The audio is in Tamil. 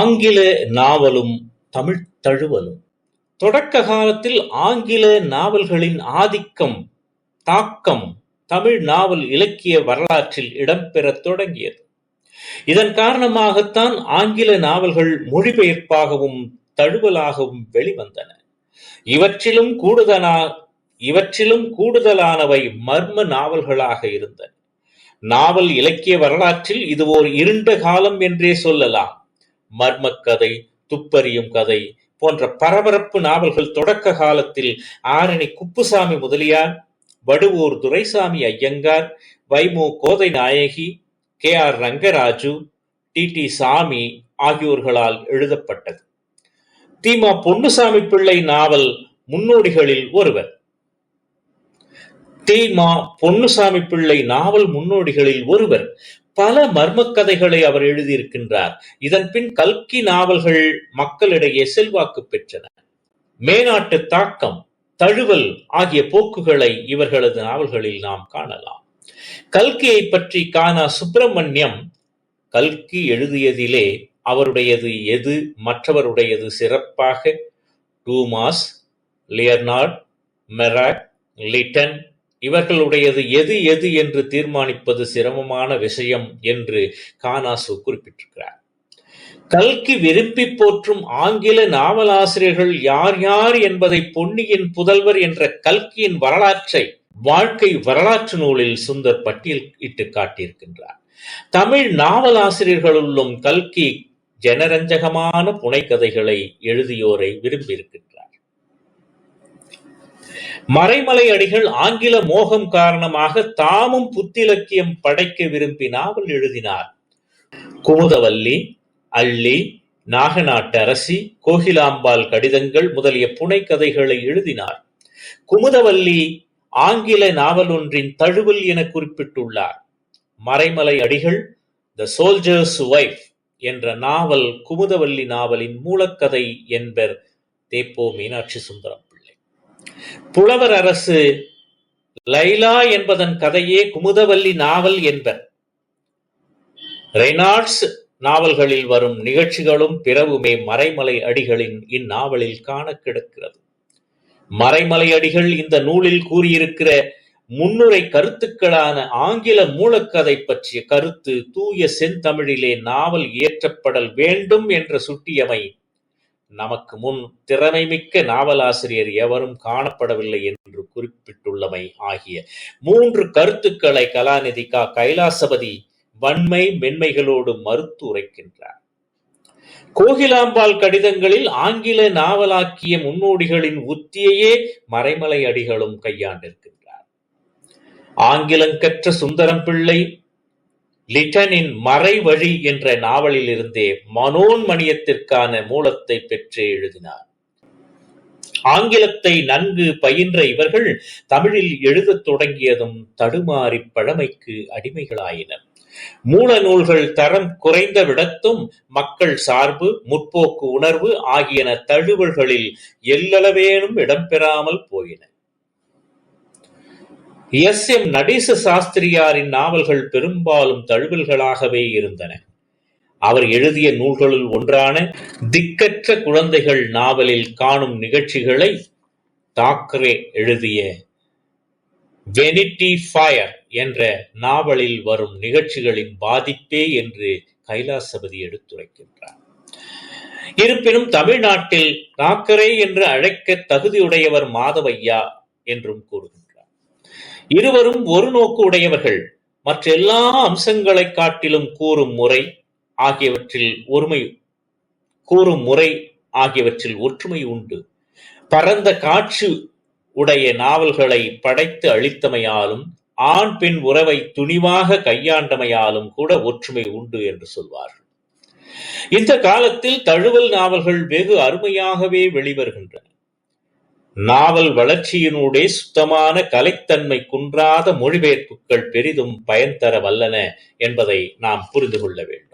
ஆங்கில நாவலும் தமிழ்த் தழுவலும் தொடக்க காலத்தில் ஆங்கில நாவல்களின் ஆதிக்கம், தாக்கம் தமிழ் நாவல் இலக்கிய வரலாற்றில் இடம்பெறத் தொடங்கியது. இதன் காரணமாகத்தான் ஆங்கில நாவல்கள் மொழிபெயர்ப்பாகவும் தழுவலாகவும் வெளிவந்தன. இவற்றிலும் இவற்றிலும் கூடுதலானவை மர்ம நாவல்களாக இருந்தன. நாவல் இலக்கிய வரலாற்றில் இது ஓர் இருண்ட காலம் என்றே சொல்லலாம். மர்மக்கதை துப்பறியும் கதை போன்ற பரபரப்பு நாவல்கள் தொடக்க காலத்தில் Arani Kuppusamy Mudaliar, Vaduvur Duraisamy Iyengar, Vaimu Kothai Nayaki, K. R. Rangaraju, T. T. Sami ஆகியோர்களால் எழுதப்பட்டது. தி. பொன்னுசாமி பிள்ளை நாவல் முன்னோடிகளில் ஒருவர். தி. பொன்னுசாமி பிள்ளை நாவல் முன்னோடிகளில் ஒருவர். பல மர்மக் கதைகளை அவர் எழுதியிருக்கின்றார். இதன்பின் கல்கி நாவல்கள் மக்களிடையே செல்வாக்கு பெற்றன. மேனாட்டுத் தாக்கம், தழுவல் ஆகிய போக்குகளை இவர்களது நாவல்களில் நாம் காணலாம். கல்கியைப் பற்றி கானா சுப்பிரமணியம், கல்கி எழுதியதிலே அவருடையது எது மற்றவருடையது சிறப்பாக, டூமாஸ், லியர்னார்ட் மெராக், லிட்டன் இவர்களுடையது எது எது என்று தீர்மானிப்பது சிரமமான விஷயம் என்று கானாசு குறிப்பிட்டிருக்கிறார். கல்கி விரும்பிப் போற்றும் ஆங்கில நாவலாசிரியர்கள் யார் யார் என்பதை பொன்னியின் புதல்வர் என்ற கல்கியின் வரலாற்றை வாழ்க்கை வரலாற்று நூலில் சுந்தர் பட்டியல் இட்டுக் காட்டியிருக்கின்றார். தமிழ் நாவலாசிரியர்களுள்ளும் கல்கி ஜனரஞ்சகமான புனைக்கதைகளை எழுதியோரை விரும்பியிருக்கின்றார். மறைமலை அடிகள் ஆங்கில மோகம் காரணமாக தாமும் புத்திலக்கியம் படைக்க விரும்பி நாவல் எழுதினார். குமுதவல்லி, அள்ளி, நாகநாட்டரசி, கோகிலாம்பாள் கடிதங்கள் முதலிய புனைகதைகளை எழுதினார். குமுதவல்லி ஆங்கில நாவல் ஒன்றின் தழுவல் என குறிப்பிட்டுள்ளார். Maraimalai Adigal the soldiers wife என்ற நாவல் குமுதவல்லி நாவலின் மூலக்கதை என்பர் தேப்போ மீனாட்சி சுந்தரம் புலவர் அரசு லைலா என்பதன் கதையே குமுதவல்லி நாவல் என்பர். ரெய்னால்ட்ஸ் நாவல்களில் வரும் நிகழ்ச்சிகளும் பிறவுமே மறைமலை அடிகளின் இந்நாவலில் காண கிடக்கிறது. மறைமலை அடிகள் இந்த நூலில் கூறியிருக்கிற முன்னுரை கருத்துக்களான ஆங்கில மூலக்கதை பற்றிய கருத்து தூய செந்தமிழிலே நாவல் இயற்றப்படல் வேண்டும் என்று சுட்டியமை நமக்கு முன் திறமைமிக்க நாவலாசிரியர் எவரும் காணப்படவில்லை என்று குறிப்பிட்டுள்ளமை ஆகிய மூன்று கருத்துக்களை கலாநிதி கா கைலாசபதி வன்மை மென்மைகளோடு மறுத்து உரைக்கின்றார். கோகிலாம்பாள் கடிதங்களில் ஆங்கில நாவலாக்கிய முன்னோடிகளின் உத்தியையே மறைமலை அடிகளும் கையாண்டிருக்கின்றார். ஆங்கிலம் கற்ற சுந்தரம் பிள்ளை லிட்டனின் மறைவழி என்ற நாவலிலிருந்தே மனோன்மணியத்திற்கான மூலத்தைப் பெற்று எழுதினார். ஆங்கிலத்தை நன்கு பயின்ற இவர்கள் தமிழில் எழுதத் தொடங்கியதும் தடுமாறிப் பழமைக்கு அடிமைகளாயினர். மூல நூல்கள் தரம் குறைந்தவிடத்தும் மக்கள் சார்பு, முற்போக்கு உணர்வு ஆகியன தழுவல்களில் எல்லளவேனும் இடம்பெறாமல் போயின. எஸ். எம். நடேச சாஸ்திரியாரின் நாவல்கள் பெரும்பாலும் தழுவல்களாகவே இருந்தன. அவர் எழுதிய நூல்களுள் ஒன்றான திக்கற்ற குழந்தைகள் நாவலில் காணும் நிகழ்ச்சிகளை தாக்கரே எழுதிய வெனிட்டி ஃபயர் என்ற நாவலில் வரும் நிகழ்ச்சிகளின் பாதிப்பே என்று கைலாசபதி எடுத்துரைக்கின்றார். இருப்பினும் தமிழ்நாட்டில் தாக்கரே என்று அழைக்கத் தகுதியுடையவர் மாதவையா என்றும் கூறுகிறார் இருவரும் ஒரு நோக்கு உடையவர்கள். மற்றெல்லா அம்சங்களைக் காட்டிலும் கூறும் முறை ஆகியவற்றில் ஒருமை கூறும் முறை ஆகியவற்றில் ஒற்றுமை உண்டு. பரந்த காட்சி உடைய நாவல்களை படைத்து அளித்தமையாலும், ஆண் பெண் உறவை துணிவாக கையாண்டமையாலும் கூட ஒற்றுமை உண்டு என்று சொல்வார்கள். இந்த காலத்தில் தழுவல் நாவல்கள் வெகு அருமையாகவே வெளிவருகின்றன. நாவல் வளர்ச்சியினூடே சுத்தமான கலைத்தன்மை குன்றாத மொழிபெயர்ப்புக்கள் பெரிதும் பயன்தர வல்லன என்பதை நாம் புரிந்து கொள்ள வேண்டும்.